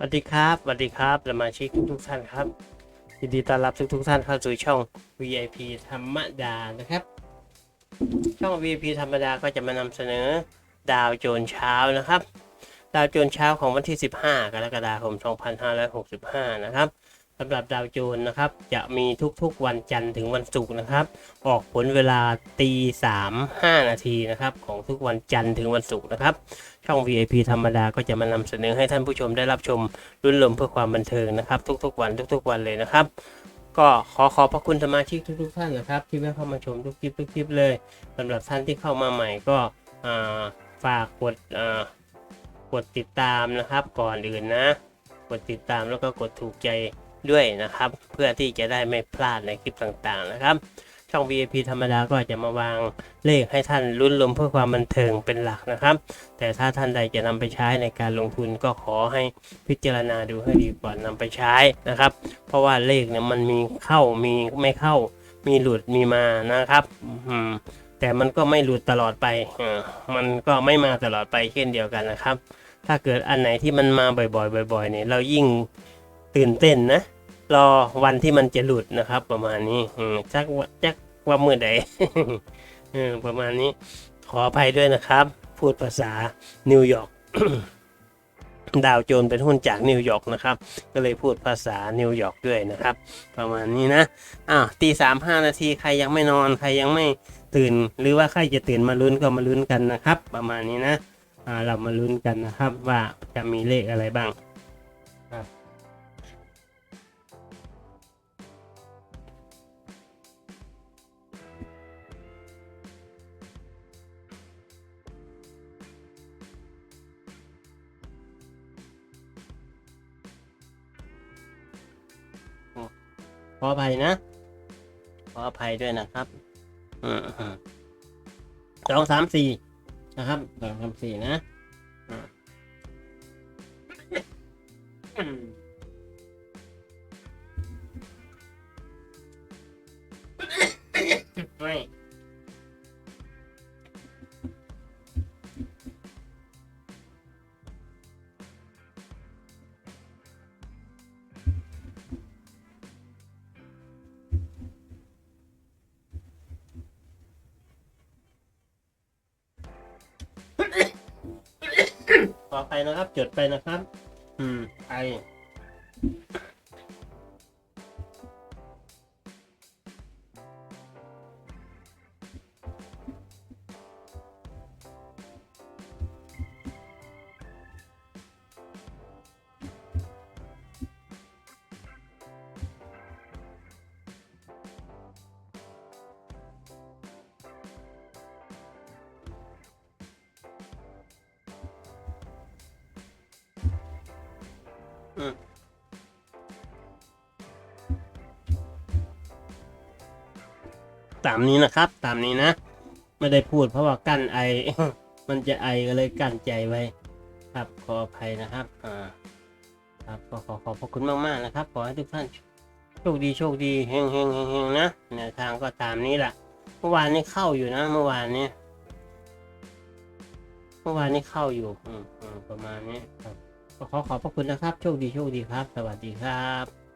สวัสดีครับสวัสดีครับสมาชิกทุกท่านครับยินดีต้อนรับทุกๆท่านเข้าสู่ช่อง VIP ธรรมดานะครับ ช่อง VIP ธรรมดาก็จะมานำเสนอดาวโจนเช้านะครับ ดาวโจนเช้าของวันที่ 15 กรกฎาคม 2565 นะครับ สำหรับดาวโจนนะครับ จะมีทุกๆวันจันทร์ถึงวันศุกร์นะครับ ออกผลเวลาตีสามห้านาทีนะครับ ของทุกวันจันทร์ถึงวันศุกร์นะครับ ช่อง VIP ธรรมดาก็จะมานำเสนอให้ท่านผู้ชมได้รับชมรุ่นลมเพื่อความบันเทิงนะครับ ทุกๆ วันทุก ๆ วันเลยนะครับ ก็ขอขอบพระคุณสมาชิกทุก ๆ ท่านนะครับ ที่แวะเข้ามาชมทุกคลิปทุกคลิปเลยสำหรับท่านที่เข้ามาใหม่ก็ฝากกดกดติดตามนะครับ ก่อนอื่นนะ กดติดตามแล้วก็กดถูกใจ ด้วยนะครับ เพื่อที่จะได้ไม่พลาดในคลิปต่างๆนะครับ ช่อง VIP ธรรมดาก็จะมาวางเลขให้ท่านลุ้นลมเพื่อความบันเทิงเป็นหลักนะครับ แต่ถ้าท่านใดจะนำไปใช้ในการลงทุนก็ขอให้พิจารณาดูให้ดีก่อนนำไปใช้นะครับ เพราะว่าเลขเนี่ยมันมีเข้ามีไม่เข้า มีหลุดมีมานะครับอืมแต่มันก็ไม่หลุดตลอดไปอมันก็ไม่มาตลอดไปเช่นเดียวกันนะครับ ถ้าเกิดอันไหนที่มันมาบ่อยๆ บ่อยๆ เนี่ย เรายิ่งตื่นเต้นนะ รอวันที่มันจะหลุดนะครับ ประมาณนี้อืจักว่าจักว่ามือใดออประมาณนี้ขออภัยด้วยนะครับ พูดภาษานิวยอร์กดาวโจนเป็นหุ้นจากนิวยอร์กนะครับ ก็เลยพูดภาษานิวยอร์กด้วยนะครับ ประมาณนี้นะอ้าวตีสามห้านาทีใครยังไม่นอนใครยังไม่ตื่น หรือว่าใครจะตื่นมาลุ้นก็มาลุ้นกันนะครับ ประมาณนี้นะอ่าเรามาลุ้นกันนะครับ ว่าจะมีเลขอะไรบ้าง ขออภัยนะ ขออภัยด้วยนะครับอืมอืมสองสามสี่นะครับสองสามสี่นะ ขออภัยนะครับ จดไปนะครับ อืมไอ ตามนี้นะครับ ตามนี้นะ ไม่ได้พูดเพราะว่ากั้นไอ มันจะไอก็เลยกั้นใจไว้ ครับขออภัยนะครับอ่าครับก็ขอขอบพระคุณมากๆนะครับ ขอให้ทุกท่านโชคดีโชคดีเฮงเฮงเฮงเฮงนะแนวทางก็ตามนี้แหละเมื่อวานนี้เข้าอยู่นะ เมื่อวานนี้เมื่อวานนี้เข้าอยู่ อืมประมาณนี้ครับ ขอขอบพระคุณนะครับ โชคดีโชคดีครับ สวัสดีครับ